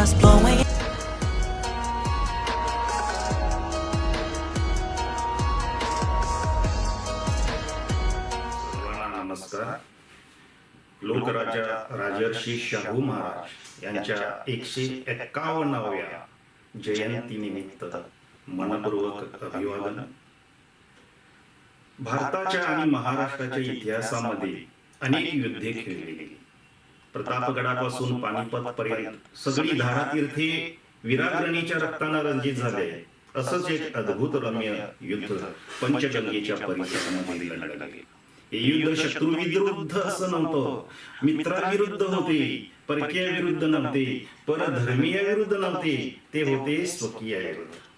us blowing. नमस्कार. लोकराजा राजर्षी शाहू महाराज यांच्या एकशे एक्कावन्नाव्या जयंतीनिमित्त मनपूर्वक अभिवादन. भारताच्या आणि महाराष्ट्राच्या इतिहासामध्ये अनेक युद्धे खेळली गेली. प्रतापगडापासून पानिपत पर्यंत. सगळी धारातीर्थे विराग्रणीच्या रक्तानं रंजित झाले. असंच एक अद्भुत रम्य युद्ध पंचगंगेच्या परिसरामध्ये लढलं गेलं. हे युद्ध शत्रूविरुद्ध असं नव्हतं. मित्राविरुद्ध होते परकीय विरुद्ध नव्हते परधर्मीय विरुद्ध नव्हते ते होते स्वकीय विरुद्ध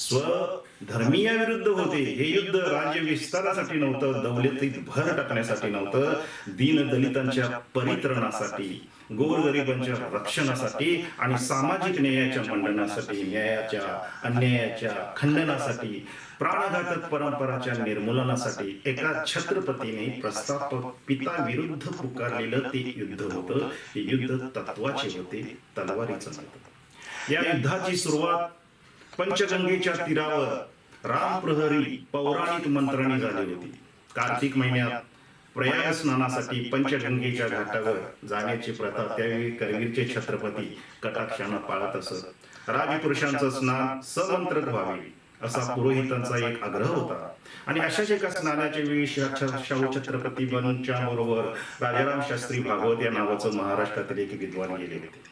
स्वधर्मीय विरुद्ध होते. हे युद्ध राज्य विस्तारासाठी नव्हतं दौलतीत भर टाकण्यासाठी नव्हतं. दीन दलितांच्या परित्रणासाठी गोरगरिबांच्या रक्षणासाठी आणि सामाजिक न्यायाच्या मंडनासाठी न्यायाच्या अन्यायाच्या खंडनासाठी प्राणघातक परंपराच्या निर्मूलनासाठी एका छत्रपतीने प्रस्थापक पिता विरुद्ध पुकारलेलं ते युद्ध होतं. हे युद्ध तत्वाचे होते तलवारीचं नव्हतं. या युद्धाची सुरुवात पंचगंगेच्या तीरावर राम प्रहरी पौराणिक मंत्राने झाली होती. कार्तिक महिन्यात प्रयाग स्नानासाठी पंचगंगेच्या घाटावर जाण्याची प्रथा त्यावेळी करवीरचे छत्रपती कटाक्षानं पाळत असत. राजपुरुषांचं स्नान समंत्रक व्हावे असा पुरोहितांचा एक आग्रह होता. आणि अशाच एका स्नानाच्या वेळी शाहू छत्रपती बनच्या बरोबर राजाराम शास्त्री भागवत या नावाचं महाराष्ट्रातील एक विद्वान गेले होते.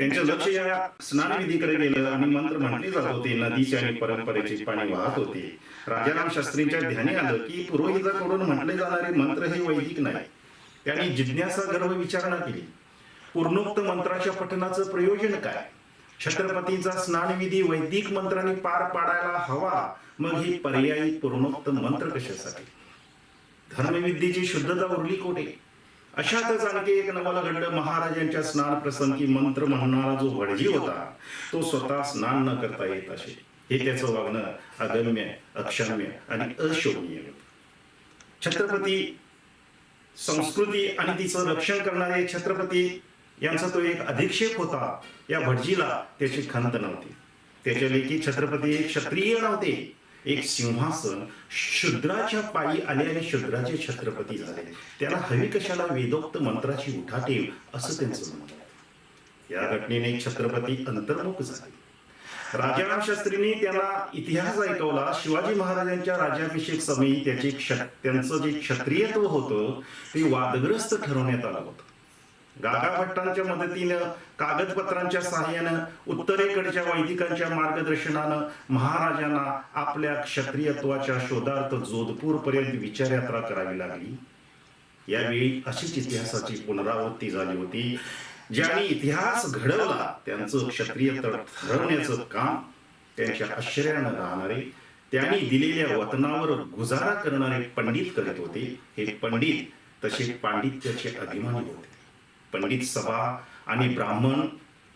त्यांचं लक्ष या स्नानविधीकडे गेलं आणि मंत्र म्हटले जात होते. नदीचे आणि परंपरेचे पाणी वाहत होते. राजाराम शास्त्रींच्या ध्यानी आलं की पुरोहिताकडून म्हटले जाणारे मंत्र हे वैदिक नाही. त्यांनी जिज्ञासा गर्भ विचारणा केली. पूर्णोक्त मंत्राच्या पठणाचं प्रयोजन काय? छत्रपतींचा स्नानविधी वैदिक मंत्राने पार पाडायला हवा. मग ही पर्यायी पूर्णोक्त मंत्र कशासाठी? धर्मविद्येची शुद्धता उरली कोठे? अशातच आणखी एक नवाला घडलं महाराजांच्या स्नान प्रसंगी मंत्र म्हणणारा जो भटजी होता तो स्वतः स्नान न करता येत असे. हे त्याचं वागणं अगम्य अक्षम्य आणि अशोभनीय छत्रपती संस्कृती आणि तिचं रक्षण करणारे छत्रपती यांचा तो एक अधिक्षेप होता या भटजीला त्याची खंत नव्हती. त्याच्या लेखी छत्रपती एक क्षत्रिय नव्हते. एक सिंहासन शूद्राच्या पायी आले आणि शूद्राचे छत्रपती झाले. त्याला हवी कशाला वेदोक्त मंत्राची उठाठेव असं त्यांचं म्हणत या घटनेने छत्रपती अंतर्मुख झाले. राजाराम शास्त्रींनी त्याला इतिहास ऐकवला. शिवाजी महाराजांच्या राज्याभिषेक समयी त्याचे क्ष त्यांचं जे क्षत्रियत्व होतं ते वादग्रस्त ठरवण्यात आलं होतं. गागा भट्टांच्या मदतीनं कागदपत्रांच्या सहाय्यानं उत्तरेकडच्या वैदिकांच्या मार्गदर्शनानं महाराजांना आपल्या क्षत्रियत्वाच्या शोधार्थ जोधपूर पर्यंत विचारयात्रा करावी लागली. यावेळी अशीच इतिहासाची पुनरावृत्ती झाली होती. ज्यांनी इतिहास घडवला त्यांचं क्षत्रिय ठरवण्याचं काम त्यांच्या आश्चर्यानं राहणारे त्यांनी दिलेल्या वतनावर गुजारा करणारे पंडित करत होते. हे पंडित तसे पांडित्याचे अभिमानी होते. पंडित सभा आणि ब्राह्मण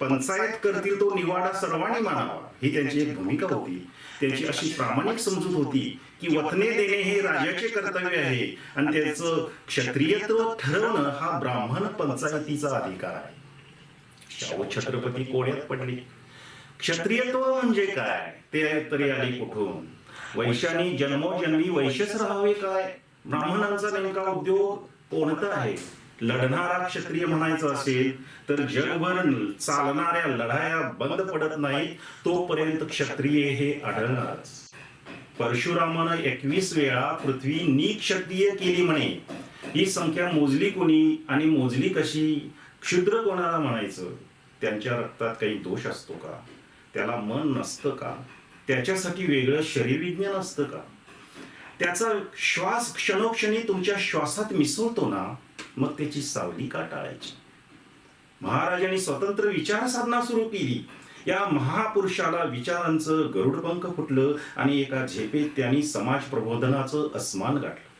पंचायत करतील तो निवाडा सर्वांनी मानावा. ही त्यांची एक भूमिका होती. त्यांची अशी प्रामाणिक समजूत होती की वतने देणे हे राजाचे कर्तव्य आहे आणि त्याचं क्षत्रियत्व ठरवणं हा ब्राह्मण पंचायतीचा अधिकार आहे. शाहू छत्रपती कोड्यात पडले. क्षत्रियत्व म्हणजे काय? ते तरी आले कुठून? वैशानी जन्मोजन्मी वैश्यच राहावे काय? ब्राह्मणांचा नेमका उद्योग कोणता आहे? लढणारा क्षत्रिय म्हणायचं असेल तर जगभर चालणाऱ्या लढाया बंद पडत नाही तोपर्यंत क्षत्रिय हे आढळणारच. परशुरामानं एकवीस वेळा पृथ्वी निक्षत्रिय केली म्हणे. ही संख्या मोजली कोणी आणि मोजली कशी? क्षुद्र कोणाला म्हणायचं? त्यांच्या रक्तात काही दोष असतो का? त्याला मन नसतं का? त्याच्यासाठी वेगळं शरीर विज्ञान असतं का? त्याचा श्वास क्षणोक्षणी तुमच्या श्वासात मिसळतो ना मग त्याची सावली का टाळायची? महाराजांनी स्वतंत्र विचार साधना सुरू केली. या महापुरुषाला विचारांचं गरुडपंख फुटलं आणि एका झेपेत त्यांनी समाज प्रबोधनाचं अस्मान गाठलं.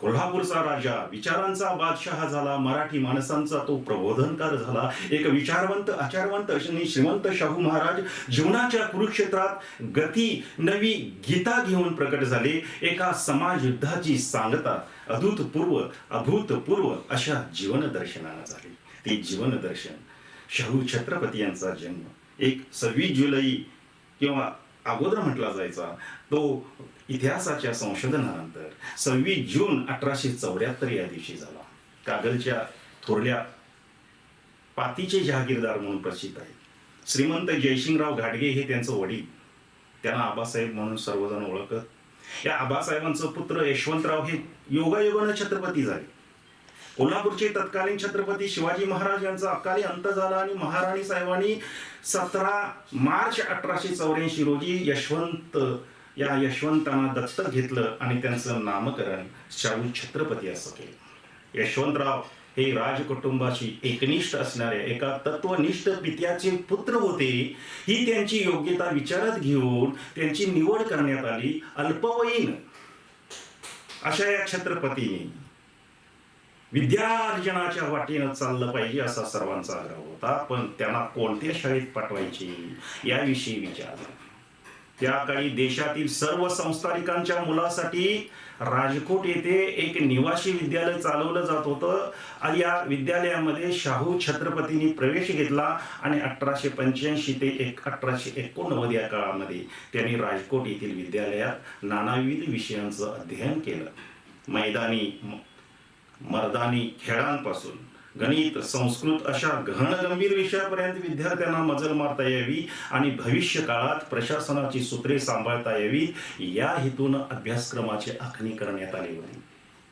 कोल्हापूरचा राजा विचारांचा बादशहा झाला मराठी माणसांचा तो प्रबोधनकार झाला. एक विचारवंत आचारवंत आणि श्रीमंत शाहू महाराज जीवनाच्या कुरुक्षेत्रात गती नवी गीता घेऊन प्रकट झाले. एका समाज युद्धाची सांगता अभूतपूर्व अभूतपूर्व अशा जीवन दर्शनानं झाली. ते जीवन दर्शन शाहू छत्रपती यांचा जन्म. एक सव्वीस जुलै किंवा अगोदर म्हटला जायचा तो इतिहासाच्या संशोधनानंतर सव्वीस जून अठराशे चौऱ्याहत्तर या दिवशी झाला. कागलच्या थोरल्या पातीचे जहागीरदार म्हणून प्रसिद्ध आहेत. श्रीमंत जयसिंगराव घाटगे हे त्यांचं वडील. त्यांना आबासाहेब म्हणून सर्वजण ओळखत. या आबासाहेबांचं पुत्र यशवंतराव हे योगायोगानं छत्रपती झाले. कोल्हापूरचे तत्कालीन छत्रपती शिवाजी महाराज यांचा अकाली अंत झाला आणि महाराणी साहेबांनी सतरा मार्च अठराशे चौऱ्याऐंशी रोजी यशवंत या यशवंतांना दत्तक घेतलं आणि त्यांचं नामकरण शाहू छत्रपती असं केलं. यशवंतराव हे राजकुटुंबाशी एकनिष्ठ असणाऱ्या एका तत्वनिष्ठ पित्याचे पुत्र होते ही त्यांची योग्यता विचारात घेऊन त्यांची निवड करण्यात आली अल्पवयीन. अशा या छत्रपतीने विद्यार्जनाच्या वाटेनं चाललं पाहिजे असा सर्वांचा आग्रह होता पण त्यांना कोणत्या शाळेत पाठवायची याविषयी विचार त्या काळी देशातील सर्व संस्थानिकांच्या मुलासाठी राजकोट येथे एक निवासी विद्यालय चालवलं जात होतं. आणि या विद्यालयामध्ये शाहू छत्रपतींनी प्रवेश घेतला आणि अठराशे पंच्याऐंशी ते एक अठराशे एकोणनव्वद या काळामध्ये त्यांनी राजकोट येथील विद्यालयात नानाविध विषयांचं अध्ययन केलं. मैदानी मर्दानी खेळांपासून. गणित संस्कृत अशा गहनगंभीर विषयापर्यंत विद्यार्थ्यांना मजल मारता यावी आणि भविष्य काळात प्रशासनाची सूत्रे सांभाळता यावी या हेतून अभ्यासक्रमाची आखणी करण्यात आली होती.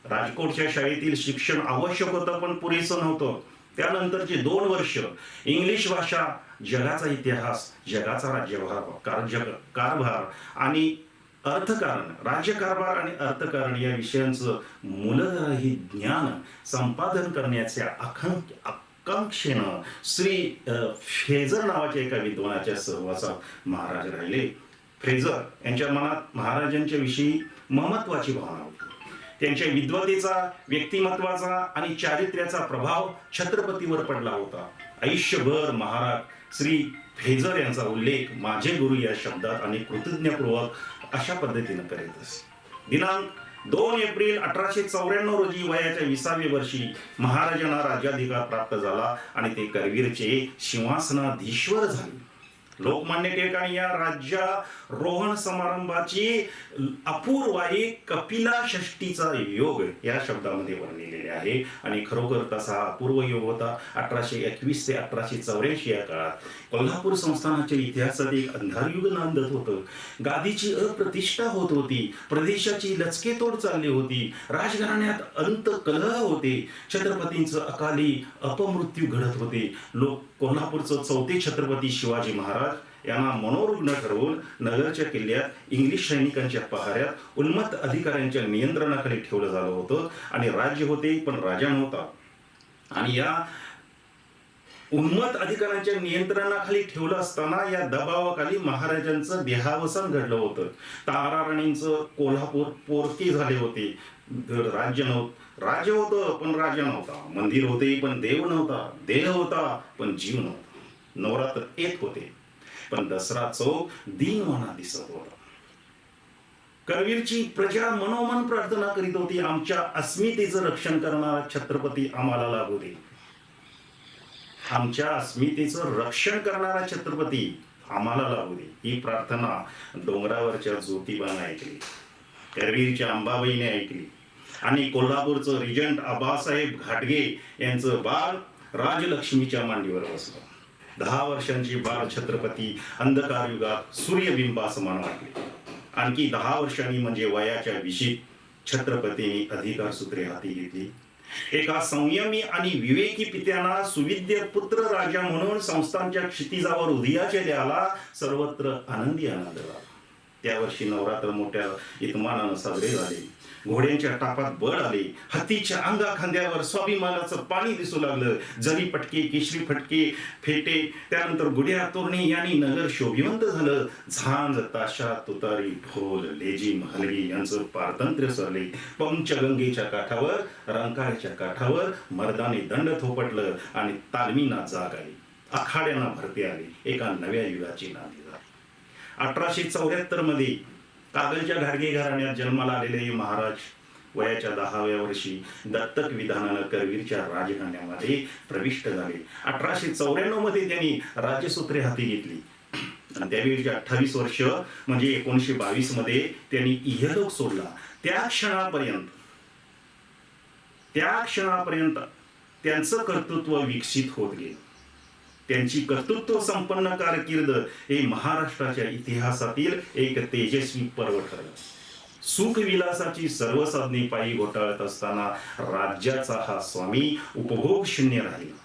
राजकोटच्या शाळेतील शिक्षण आवश्यक होतं पण पुरेसं नव्हतं. त्यानंतरचे दोन वर्ष इंग्लिश भाषा जगाचा इतिहास जगाचा राज्यभार कार जग कारभार आणि अर्थकारण राज्यकारभार आणि अर्थकारण या विषयांचं मूलही ज्ञान संपादन करण्याच्या आकांक आकांक्षेनं श्री फेजर नावाच्या एका विद्वानाच्या सहवासात महाराज राहिले. फ्रेझर यांच्या मनात महाराजांच्या विषयी महत्वाची भावना होती. त्यांच्या विद्वतेचा व्यक्तिमत्वाचा आणि चारित्र्याचा प्रभाव छत्रपतीवर पडला होता. आयुष्यभर महाराज श्री फेजर यांचा उल्लेख माझे गुरु या शब्दात आणि कृतज्ञपूर्वक अशा पद्धतीनं करीत असे. दिनांक दोन एप्रिल अठराशे चौऱ्याण्णव रोजी वयाच्या विसाव्या वर्षी महाराजांना राज्याधिकार प्राप्त झाला आणि ते करवीरचे सिंहासनाधीश्वर झाले. लोकमान्य टिळकांनी या राज्यारोहण समारंभाची अपूर्वाई कपिला षष्टीचा योग या शब्दामध्ये वर्णिलेले आहे. आणि खरोखर तसा हा अपूर्व योग होता. अठराशे एकवीस ते अठराशे चौऱ्याऐंशी या काळात कोल्हापूर संस्थानाच्या इतिहासात एक अंधारयुग नांदत होतं. गादीची अप्रतिष्ठा होत होती. प्रदेशाची लचकेतोड चालली होती. राजघराण्यात अंत कलह होते. छत्रपतींचं अकाली अपमृत्यू घडत होते. लोक कोल्हापूरचं चौथे छत्रपती शिवाजी महाराज यांना मनोरुग्ण ठरवून नगरच्या किल्ल्यात इंग्लिश सैनिकांच्या पहाऱ्यात उन्मत्त अधिकाऱ्यांच्या नियंत्रणाखाली ठेवलं झालं होतं आणि राज्य होते पण राजा नव्हता. आणि या उन्मत अधिकाऱ्यांच्या नियंत्रणाखाली ठेवलं असताना या दबावाखाली महाराजांचं देहावसान घडलं होतं. ताराराणींचं कोल्हापूर पोरती झाले होते. राज्य नव्हतं राज्य होतं पण राजा नव्हता. मंदिर होते पण देव नव्हता. देह होता पण जीव नव्हता. नवरात्र येत होते. पण दसरा चौक म्हणा दिसत होता. करवीरची प्रजा मनोमन प्रार्थना करीत होती. आमच्या अस्मितेचं रक्षण करणारा छत्रपती आम्हाला लागू दे. आमच्या अस्मितेचं रक्षण करणारा छत्रपती आम्हाला लागू दे. ही प्रार्थना डोंगरावरच्या ज्योतिबानं ऐकली. करवीरच्या अंबाबाईने ऐकली. आणि कोल्हापूरचं रिजंट आबासाहेब घाटगे यांचं बाळ राजलक्ष्मीच्या मांडीवर बसलं. दहा वर्षांची बाळ छत्रपती अंधकार युगात सूर्यबिंबासमान वाटले. आणखी दहा वर्षांनी म्हणजे वयाच्या विशीत छत्रपतींनी अधिकार सूत्रे हाती घेतली. एका संयमी आणि विवेकी पित्याना सुविद्य पुत्र राजा म्हणून संस्थांच्या क्षितिजावर उदयाचे द्याला सर्वत्र आनंदी आनंद झाला. त्या वर्षी नवरात्र मोठ्या इतमानानं साजरे झाले. घोड्यांच्या टापात बळ आले. हत्तीच्या अंगा खांद्यावर स्वाभिमानाचं पाणी दिसू लागलं. जरी पटके केशरी फटके फेटे त्यानंतर गुड्या तोरणे यांनी नगर शोभिवंत झालं. झांज ताशा तुतारी ढोल लेजी हलगी यांचं पारतंत्र्य सरले. पंचगंगेच्या काठावर रंकाळ्याच्या काठावर मर्दाने दंड थोपटलं आणि तालमीना जाग आली. आखाड्यांना भरती आली. एका नव्या युगाची नांदी. अठराशे चौऱ्याहत्तरमध्ये कागलच्या घाडगे घराण्यात जन्माला आलेले महाराज वयाच्या दहाव्या वर्षी दत्तक विधानानं करवीरच्या राजघराण्यामध्ये प्रविष्ट झाले. अठराशे चौऱ्याण्णवमध्ये त्यांनी राज्यसूत्रे हाती घेतली. आणि त्यावेळी अठ्ठावीस वर्ष म्हणजे एकोणीशे बावीसमध्ये त्यांनी इहलोक सोडला. त्या क्षणापर्यंत त्या क्षणापर्यंत त्यांचं कर्तृत्व विकसित होत गेलं. त्यांची कर्तृत्व संपन्न कारकीर्द हे महाराष्ट्राच्या इतिहासातील एक तेजस्वी पर्व ठरलं सुखविलासाची सर्व साधने पायी घोटाळत असताना राज्याचा हा स्वामी उपभोग शून्य राहिला.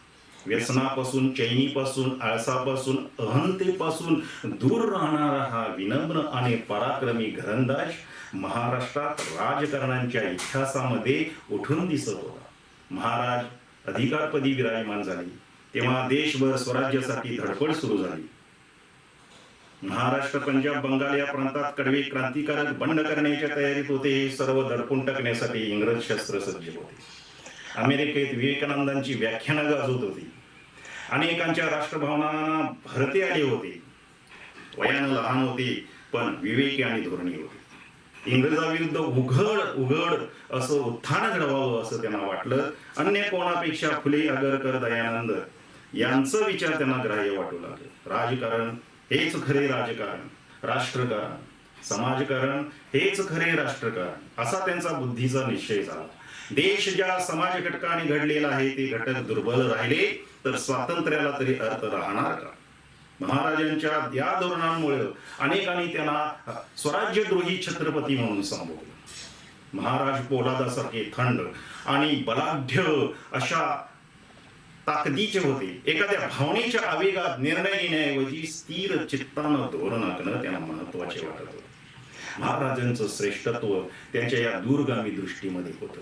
व्यसनापासून चैनीपासून आळसापासून अहंतेपासून दूर राहणारा हा विनम्र आणि पराक्रमी घरंदाज महाराष्ट्रात राजकारणांच्या इतिहासामध्ये उठून दिसत होता. महाराज अधिकारपदी विराजमान झाले. तेव्हा देशभर स्वराज्यासाठी धडपड सुरू झाली. महाराष्ट्र पंजाब बंगाल या प्रांतात कडवे क्रांतिकारक बंड करण्याच्या तयारीत होते हे सर्व दडपून टाकण्यासाठी इंग्रज शस्त्र सज्ज होते. अमेरिकेत विवेकानंदांची व्याख्यानं गाजवत होती. अनेकांच्या राष्ट्रभावनांना भरते आले होते. वयानं लहान होते पण विवेकी आणि धोरणी होते. इंग्रजाविरुद्ध उघड उघड असं उत्थान घडवावं असं त्यांना वाटलं. अन्य कोणापेक्षा फुले आगरकर दयानंद यांचं विचार त्यांना ग्राह्य वाटू लागले. राजकारण हेच खरे राजकारण राष्ट्रकारण. समाजकारण हेच खरे राष्ट्रकारण असा त्यांचा बुद्धीचा निश्चय झाला. देश ज्या समाज घटकाने घडलेला आहे ते घटक दुर्बल राहिले तर स्वातंत्र्याला तरी अर्थ राहणार का? महाराजांच्या या धोरणांमुळे अनेकांनी त्यांना स्वराज्यद्रोही छत्रपती म्हणून संबोधलं. महाराज पोलादासारखे थंड आणि बलाढ्य अशा ताकदीचे होते. एखाद्या भावनेच्या आवेगात निर्णय घेण्याऐवजी स्थिर चित्तानं धोरण आखणं त्यांना महत्त्वाचे वाटत होते. महाराजांचं श्रेष्ठत्व त्यांच्या या दूरगामी दृष्टीमध्ये होतं.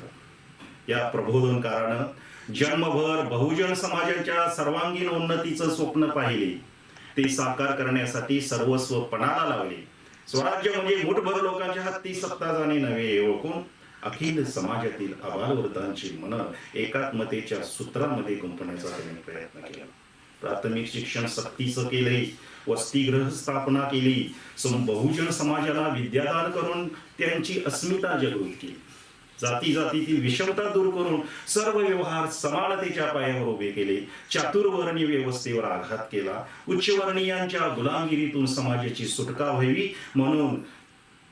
या प्रबोधनकारानं जन्मभर बहुजन समाजाच्या सर्वांगीण उन्नतीचं स्वप्न पाहिले. ते साकार करण्यासाठी सर्वस्व पणाला लावली. स्वराज्य म्हणजे मुठभर लोकांच्या हाती सत्ता जाणे नव्हे ओळखून अखिल समाजातील आबालवृद्धांची मन एकात्मतेच्या सूत्रामध्ये गुंतवण्याचा त्यांनी प्रयत्न केला. प्राथमिक शिक्षण सक्तीचं केले वसतिगृह स्थापना केली. सम बहुजन समाजाला विद्यादान करून त्यांची अस्मिता जागृत केली जाती जातीतील विषमता दूर करून सर्व व्यवहार समानतेच्या पायावर उभे केले. चातुर्वर्णीय व्यवस्थेवर आघात केला. उच्चवर्णीयांच्या गुलामगिरीतून समाजाची सुटका व्हावी म्हणून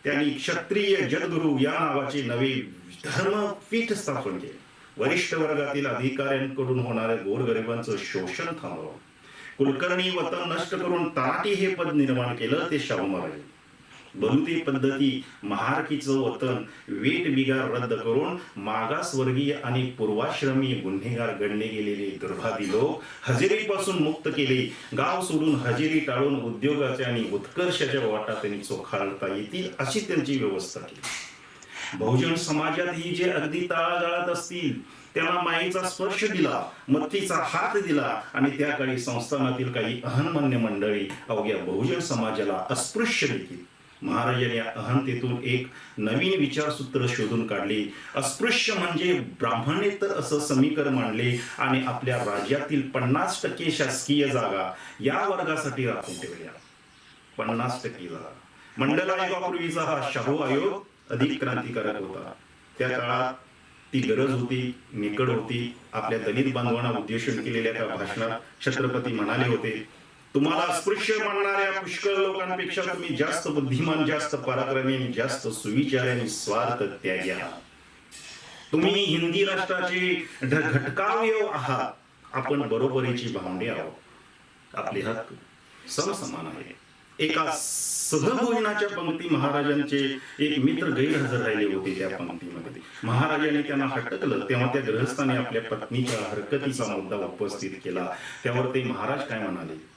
त्यांनी क्षत्रिय जगगुरु या नावाचे नवे धर्मपीठ स्थापन केले. वरिष्ठ वर्गातील अधिकाऱ्यांकडून होणाऱ्या गोरगरिबांचं शोषण थांबवलं. कुलकर्णी वतन नष्ट करून तलाठी हे पद निर्माण केलं ते शाहू महाराज. बहुती पद्धती महारकीचं वतन वेट बिगार रद्द करून मागासवर्गीय आणि पूर्वाश्रमी गुन्हेगार गणले गेलेले दुर्भागी लोक हजेरीपासून मुक्त केले. गाव सोडून हजेरी टाळून उद्योगाच्या आणि उत्कर्षाच्या वाटा त्यांनी चोखाळता येतील अशी त्यांची व्यवस्था केली. बहुजन समाजात ही जे अगदी तळागाळात असतील त्यांना माईचा स्पर्श दिला मत्तीचा हात दिला आणि त्या काळी संस्थानातील काही अहनमान्य मंडळी अवघ्या बहुजन समाजाला अस्पृश्य देखील महाराजांनी अहंतेतून एक नवीन विचारसूत्र शोधून काढले. अस्पृश्य म्हणजे ब्राह्मणेतर असं समीकरण मांडले आणि आपल्या राज्यातील पन्नास टक्के शासकीय जागा या वर्गासाठी राखून ठेवल्या. पन्नास टक्के जागा. मंडल आयोगापूर्वीचा हा शाहू आयोग अधिक क्रांतिकारक होता. त्या काळात ती गरज होती निकड होती. आपल्या दलित बांधवांना उद्देशून केलेल्या त्या भाषणात छत्रपती म्हणाले होते तुम्हाला अस्पृश्य मानणाऱ्या पुष्कळ लोकांपेक्षा तुम्ही जास्त बुद्धिमान जास्त पराक्रमी आणि जास्त सुविचार आणि स्वार्थ त्यागी आहात. तुम्ही हिंदी राष्ट्राचे ढ- घटकावयव आहात. आपण बरोबरीची भावंडे आहोत. आपले हक्क समसमान आहे एका सहभोजनाच्या पंक्ती महाराजांचे एक मित्र गैरहजर राहिले होते त्या पंक्तीमध्ये. महाराजांनी त्यांना हटकलं. तेव्हा त्या ग्रहस्थाने आपल्या पत्नीच्या हरकतीचा मुद्दा उपस्थित केला. त्यावर ते महाराज काय म्हणाले?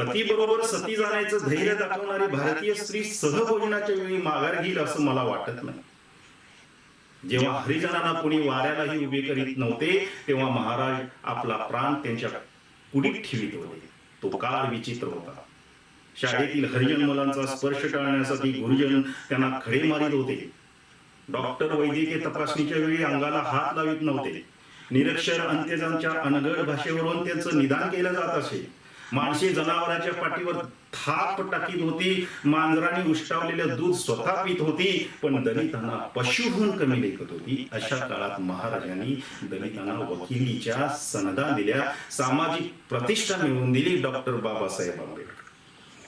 पती बरोबर सती जाण्याचं धैर्य दाखवणारी भारतीय स्त्री सहभोजनाच्या वेळी माघार घेईल असं मला वाटत नाही. जेव्हा हरिजनांना कोणी वाऱ्यालाही उभे करीत नव्हते तेव्हा महाराज आपला प्राण त्यांच्या कुडीत ठेवीत होते. तो काळ विचित्र होता. शाळेतील हरिजन मुलांचा स्पर्श टाळण्यासाठी गुरुजन त्यांना खडे मारित होते. डॉक्टर वैद्यकीय तपासणीच्या वेळी अंगाला हात लावित नव्हते. निरक्षर अंत्यजांच्या अनगड भाषेवरून त्यांचं निदान केलं जात असे. माणसे जनावरांच्या पाठीवर थाप टाकीत होती. मांजराने उष्टावलेलं दूध स्वतः पित होती. पण दलितांना पशुहून कमी लेखत होती. अशा काळात महाराजांनी दलितांना वकिलीच्या सनदा दिल्या. सामाजिक प्रतिष्ठा मिळवून दिली. डॉक्टर बाबासाहेब आंबेडकर.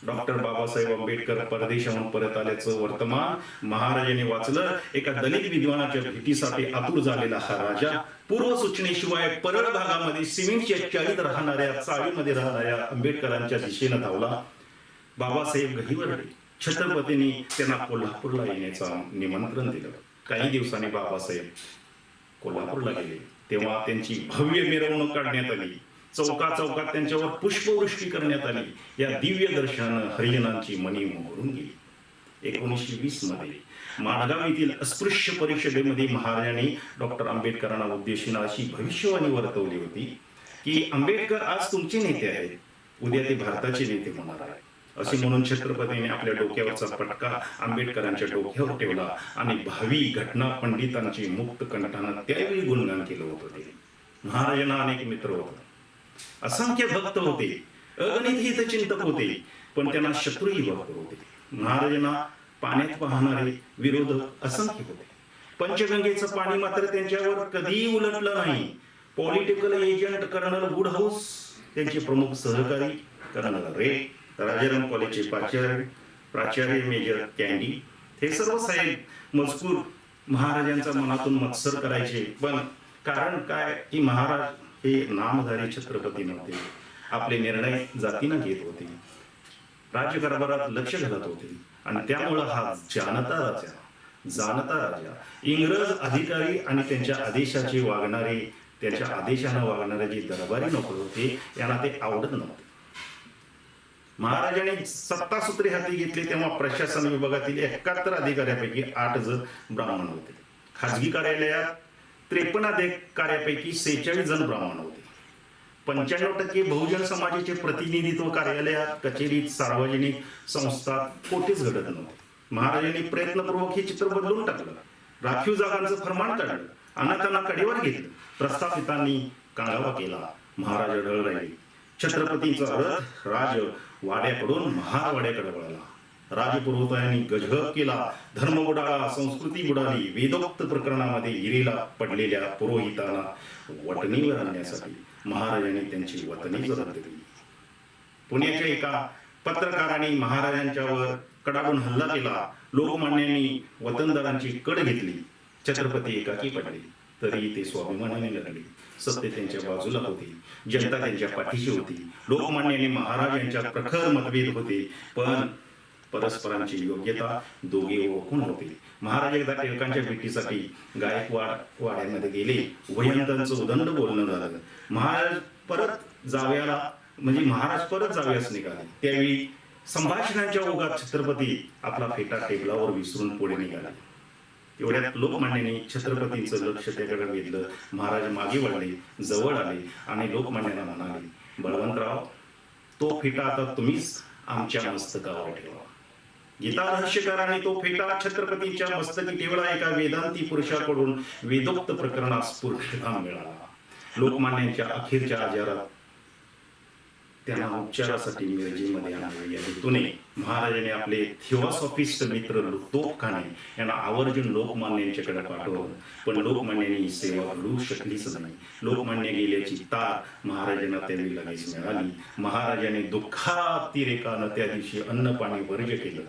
डॉक्टर बाबासाहेब आंबेडकर परदेशाहून परत आल्याचं वर्तमान. महाराजांनी वाचलं. एका दलित विद्वानाच्या भेटीसाठी आतुर झालेला हा राजा पूर्व सूचनेशिवाय परळ भागामध्ये सिमेंटच्या चाळीत राहणाऱ्या चाळीमध्ये राहणाऱ्या आंबेडकरांच्या दिशेनं धावला. बाबासाहेब गहिवरडे छत्रपतींनी त्यांना कोल्हापूरला येण्याचं निमंत्रण दिलं. काही दिवसांनी बाबासाहेब कोल्हापूरला गेले. तेव्हा त्यांची भव्य मिरवणूक काढण्यात आली. चौका चौकात त्यांच्यावर पुष्पवृष्टी करण्यात आली. या दिव्य दर्शनानं हरिजनांची मनी मोहरून गेली. एकोणीसशे वीसमध्ये माणगाव येथील अस्पृश्य परिषदेमध्ये महाराजांनी डॉक्टर आंबेडकरांना उद्देशून अशी भविष्यवाणी वर्तवली होती की आंबेडकर आज तुमचे नेते आहेत. उद्या ते भारताचे नेते होणार आहेत. असे म्हणून छत्रपतीने आपल्या डोक्यावरचा पटका आंबेडकरांच्या डोक्यावर ठेवला आणि भावी घटना पंडितांची मुक्त कंठानं त्यावेळी गुणगान केलं होतं ते. महाराजांना अनेक मित्र होते. असंख्य भक्त होते. अगणित हितचिंतक होते. पण त्यांना शत्रूही भक्त होते. महाराजांना पाण्यात पाहणारे विरोधक असंख्य होते. पंचगंगेचं पाणी मात्र त्यांच्यावर कधीही उलटलं नाही. पॉलिटिकल एजंट कर्नल वुडहाऊस त्यांचे प्रमुख सहकारी कर्नल रे राजाराम कॉलेजचे प्राचार्य प्राचार्य मेजर कॅन्डी हे सर्व साहेब मजकूर महाराजांच्या मनातून मत्सर करायचे. पण कारण काय की महाराज हे नामधारी छत्रपती नव्हते. आपले निर्णय जातीनं घेत होते. राज्यकारभारात लक्ष घालत होते. आणि त्यामुळं हा जानता राजा जाणता राजा इंग्रज अधिकारी आणि त्यांच्या आदेशाचे वागणारे त्यांच्या आदेशानं वागणारे जे दरबारी नोकर होते यांना ते आवडत नव्हते. महाराजांनी सत्ता सूत्रे हाती घेतली तेव्हा प्रशासन विभागातील एकाहत्तर अधिकाऱ्यापैकी आठ जण ब्राह्मण होते. खाजगी कार्यालयात त्रेपन्न अधिकाऱ्यापैकी सेहेचाळीस जण ब्राह्मण होते. पंच्याण्णव टक्के बहुजन समाजाचे प्रतिनिधित्व कार्यालयात कचेरीत सार्वजनिक संस्था कोठेच घडत नव्हते. महाराजांनी प्रयत्नपूर्वक हे चित्र बदलून टाकलं. राखीव जागांचं फरमान काढलं. अनाथांना कडेवर घेतलं. प्रस्थापितांनी कांगावा केला. महाराज आढळ राहिले. छत्रपतींचा रथ राज वाड्याकडून महारवाड्याकडे वळला. राजपुरोहितांनी गजगब केला. धर्म बुडाला संस्कृती बुडाली वेदोक्त प्रकरणामध्ये हिरीला पडलेल्या पुरोहितांना वटणीवर आणण्यासाठी महाराजांनी त्यांची वतनी रद्द केली पुण्याच्या एका पत्रकाराने महाराजांच्यावर कडाडून हल्ला केला. लोकमान्यांनी वतनदारांची कड घेतली. छत्रपती एकाकी पडले. तरी ते स्वाभिमानाने लढले. सत्य त्यांच्या बाजूला होती. जनता त्यांच्या पाठीशी होती. लोकमान्यांनी महाराज यांच्यात प्रखर मतभेद होते. पण परस्परांची योग्यता दोघे ओळखून होते. महाराज एकदा टिळकांच्या भेटीसाठी गायकवाड वाड्यामध्ये गेले. उभयंतांचं उदंड बोलणं झालं. महाराज परत जाव्याला म्हणजे महाराज परत जाव्यास निघाले. त्यावेळी संभाषणाच्या ओघात छत्रपती आपला फेटा टेबलावर विसरून पुढे निघाला. एवढ्यात लोकमान्याने छत्रपतींचं लक्ष त्याकडे वेधलं. महाराज मागे वळले जवळ आले आणि लोकमान्यांना म्हणाले बळवंतराव तो फेटा आता तुम्हीच आमच्या मस्तकावर ठेवा. गीता रहस्यकाराने तो फेटा छत्रपतीच्या मस्तकी ठेवला एका वेदांती पुरुषाकडून वेदोक्त प्रकरणास स्फूर्तिधाम मिळाला. लोकमान्यांच्या अखेरच्या आजारात त्यांना उपचारासाठी इंग्रजीमध्ये आणावे या हेतूने महाराजांनी आपले थिओसॉफिस्ट मित्र तोफखाने यांना आवर्जून लोकमान्य यांच्याकडे पाठवलं. पण लोकमान्यांनी ही सेवा घडू शकलीच नाही. लोकमान्य गेल्याची तार महाराजांना त्यावेळी लगेच मिळाली. महाराजांनी दुःखातिरेकानं त्या दिवशी अन्न पाणी वर्ज केलं.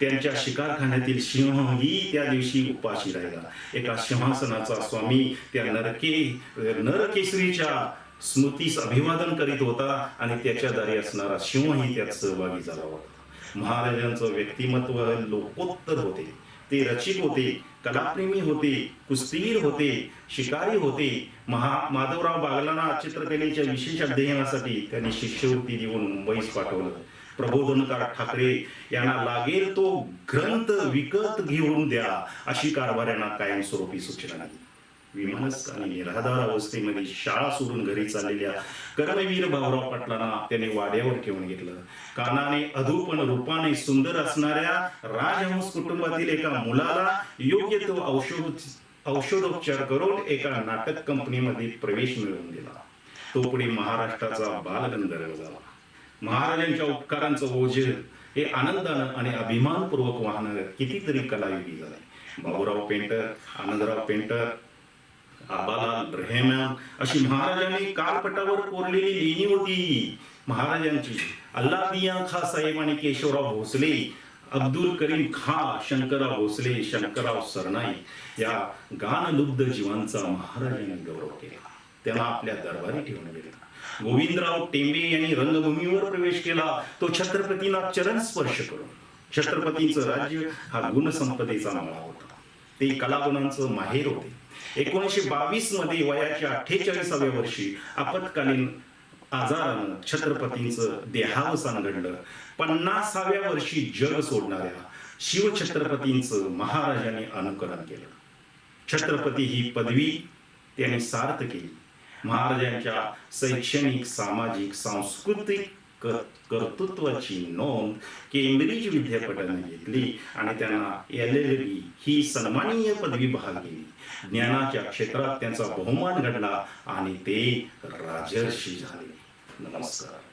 त्यांच्या शिकारखान्यातील सिंहही त्या दिवशी उपाशी राहिला. एका सिंहासनाचा स्वामी त्या नरके नरकेसरीच्या स्मृतीस अभिवादन करीत होता आणि त्याच्या दारी असणारा शिवही त्यात सहभागी झाला होता. महाराजांचं व्यक्तिमत्व लोकोत्तर होते. ते रचिक होते कलाप्रेमी होते कुस्तीगीर होते शिकारी होते. महा माधवराव बागलांना चित्रकलेच्या विशेष अध्ययनासाठी त्यांनी शिष्यवृत्ती देऊन मुंबईस पाठवलं. प्रबोधनकार ठाकरे यांना लागेल तो ग्रंथ विकत घेऊन द्या अशी कारभार्यांना कायमस्वरूपी सूचना दिली. विमानस्थ आणि निराधार अवस्थेमध्ये शाळा सोडून घरी चाललेल्या कर्मवीर भाऊराव पाटलांना त्याने वाड्यावर ठेवून घेतलं. कानाने अधूपण रूपाने सुंदर असणाऱ्या राजहंस कुटुंबातील एका मुलाला योग्य तो औषध औषधोपचार करून एका नाटक कंपनीमध्ये प्रवेश मिळवून दिला. तो पुढे महाराष्ट्राचा बालगंधर्व झाला. महाराजांच्या उपकारांचं ओझे हे आनंदानं आणि अभिमानपूर्वक वाहणार कितीतरी कलायुगी झाले. बाबूराव पेंटर आनंदराव पेंटर आबाला रेहमान. अशी महाराजांनी कालपटावर कोरलेली लेणी होती. महाराजांची अल्लादिया खा साहेब आणि केशवराव भोसले अब्दुल करीम खा शंकरराव भोसले शंकरराव सरनाई या गानलुब्ध जीवांचा महाराजांनी गौरव केला. त्यांना आपल्या दरबारी ठेवून गेला गोविंदराव टेंबे यांनी रंगभूमीवर प्रवेश केला. तो छत्रपतींना चरण स्पर्श करून. छत्रपतींचं राज्य हा गुणसंपदेचा माळा होता. ते कलागुणांचं माहेर होते. एकोणीसशे बावीसमध्ये वयाच्या अठ्ठेचाळीसाव्या वर्षी आपत्कालीन आजारानं छत्रपतींचं देहावसान घडलं पन्नासाव्या वर्षी जग सोडणाऱ्या शिवछत्रपतींचं महाराजांनी अनुकरण केलं. छत्रपती ही पदवी त्यांनी सार्थ केली. महाराजांच्या शैक्षणिक सामाजिक सांस्कृतिक कर्तृत्वाची नोंद केंब्रिज विद्यापीठाने घेतली आणि त्यांना एल एल बी ही सन्माननीय पदवी बहाल केली ज्ञानाच्या क्षेत्रात त्यांचा बहुमान घडला आणि ते राजर्षी झाले. नमस्कार.